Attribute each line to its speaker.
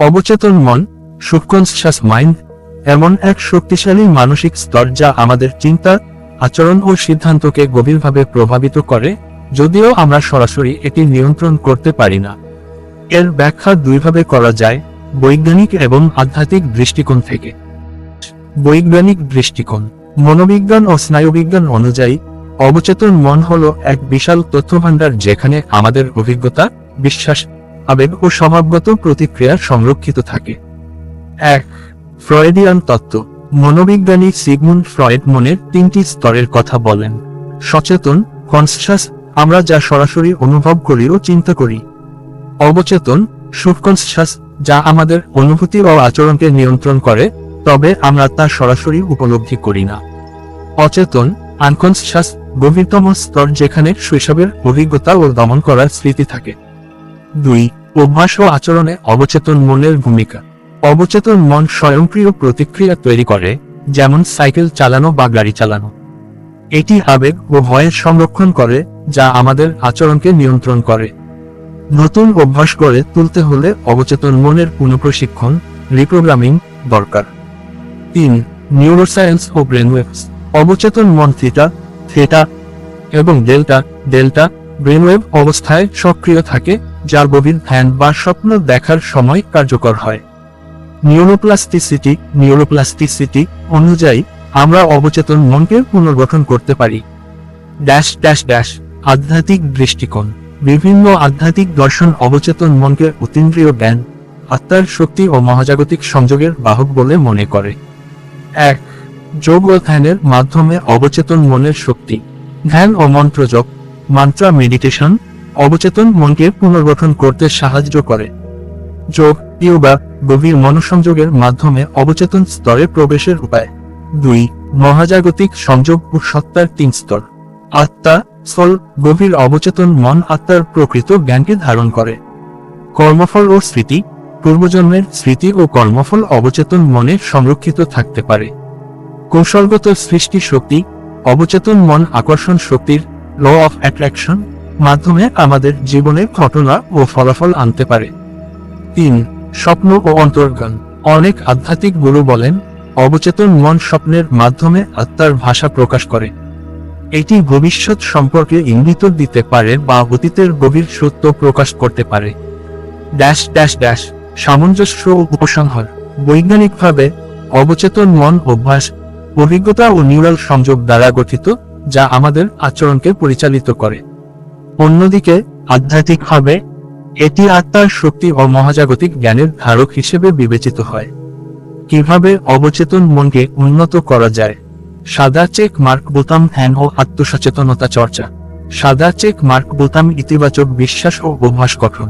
Speaker 1: অবচেতন মন সুবকনসিয়াস মাইন্ড, এমন এক শক্তিশালী মানসিক স্তর যা আমাদের চিন্তা, আচরণ ও সিদ্ধান্তকে গভীরভাবে প্রভাবিত করে, যদিও আমরা সরাসরি এটি নিয়ন্ত্রণ করতে পারি না। এর ব্যাখ্যা দুইভাবে করা যায়, বৈজ্ঞানিক এবং আধ্যাত্মিক দৃষ্টিকোণ থেকে। বৈজ্ঞানিক দৃষ্টিকোণ, মনোবিজ্ঞান ও স্নায়ুবিজ্ঞান অনুযায়ী, অবচেতন মন হল এক বিশাল তথ্যভাণ্ডার যেখানে আমাদের অভিজ্ঞতা, বিশ্বাস আবেগ ও স্বভাবগত প্রতিক্রিয়া সংরক্ষিত থাকে। এক, ফ্রয়েডিয়ান তত্ত্ব। মনোবিজ্ঞানী সিগমুন্ড ফ্রয়েড মনের তিনটি স্তরের কথা বলেন। সচেতন কনসিয়াস আমরা যা সরাসরি অনুভব করি ও চিন্তা করি। অবচেতন সুবকনসিয়াস যা আমাদের অনুভূতি ও আচরণকে নিয়ন্ত্রণ করে, তবে আমরা তা সরাসরি উপলব্ধি করি না। অচেতন আনকনসিয়াস গভীরতম স্তর যেখানে শৈশবের অভিজ্ঞতা ও দমন করার স্মৃতি থাকে। দুই অভ্যাস ও আচরণে অবচেতন মনের ভূমিকা। অবচেতন মন স্বয়ংক্রিয় প্রতিক্রিয়া তৈরি করে, যেমন সাইকেল চালানো বা গাড়ি চালানো। এটি আবেগ ও ভয়ের সংরক্ষণ করে, যা আমাদের আচরণকে নিয়ন্ত্রণ করে। নতুন অভ্যাস গড়ে তুলতে হলে অবচেতন মনের পুনঃপ্রশিক্ষণ রিপ্রোগ্রামিং দরকার। তিন নিউরোসায়েন্স ও ব্রেনওয়েভস অবচেতন মন থিটা থেটা এবং ডেল্টা ডেল্টা ব্রেনওয়েভ অবস্থায় সক্রিয় থাকে যা গভীর ধ্যান বা স্বপ্ন দেখার সময় কার্যকর হয়। নিউরোপ্লাস্টিসিটি নিউরোপ্লাস্টিসিটি অনুযায়ী আমরা অবচেতন মনকে পুনর্গঠন করতে পারি। ড্যাশ ড্যাশ ড্যাশ, আধ্যাত্মিক দৃষ্টিকোণ, বিভিন্ন আধ্যাত্মিক দর্শন অবচেতন মনকে অতীন্দ্রিয় জ্ঞান, আত্মার শক্তি ও মহাজাগতিক সংযোগের বাহক বলে মনে করে। এক, যোগ ও ধ্যানের মাধ্যমে অবচেতন মনের শক্তি। ধ্যান ও মন্ত্রজপ, মান্ত্রা মেডিটেশন অবচেতন মনকে পুনর্গঠন করতে সাহায্য করে। যোগ, ইয়োগা গভীর মনোসংযোগের মাধ্যমে অবচেতন স্তরে প্রবেশের উপায়। দুই, মহাজাগতিক সংযোগ ও সত্তার তিন স্তর। আত্মা সল গভীর অবচেতন মন আত্মার প্রকৃত জ্ঞানকে ধারণ করে। কর্মফল ও স্মৃতি, পূর্বজন্মের স্মৃতি ও কর্মফল অবচেতন মনে সংরক্ষিত থাকতে পারে। কৌশলগত সৃষ্টি শক্তি, অবচেতন মন আকর্ষণ শক্তির ল অফ অ্যাট্রাকশন মাধ্যমে আমাদের জীবনে ঘটনা ও ফলাফল আনতে পারে। তিন, স্বপ্ন ও অন্তর্জ্ঞান। অনেক আধ্যাত্মিক গুরু বলেন, অবচেতন মন স্বপ্নের মাধ্যমে আত্মার ভাষা প্রকাশ করে। এটি ভবিষ্যৎ সম্পর্কে ইঙ্গিত দিতে পারে বা অতীতের গভীর সত্য প্রকাশ করতে পারে। ড্যাশ ড্যাশ ড্যাশ, সামঞ্জস্য ও উপসংহার। বৈজ্ঞানিকভাবে, অবচেতন মন অভ্যাস, অভিজ্ঞতা ও নিউরাল সংযোগ দ্বারা গঠিত, যা আমাদের আচরণকে পরিচালিত করে। অন্যদিকে, আধ্যাত্মিকভাবে, এটি আত্মার শক্তি ও মহাজাগতিক জ্ঞানের ধারক হিসেবে বিবেচিত হয়। কীভাবে অবচেতন মনকে উন্নত করা যায়? সাদা চেক মার্ক বোতাম ধ্যান ও আত্মসচেতনতা চর্চা। সাদা চেক মার্ক বোতাম ইতিবাচক বিশ্বাস ও অভ্যাস গঠন।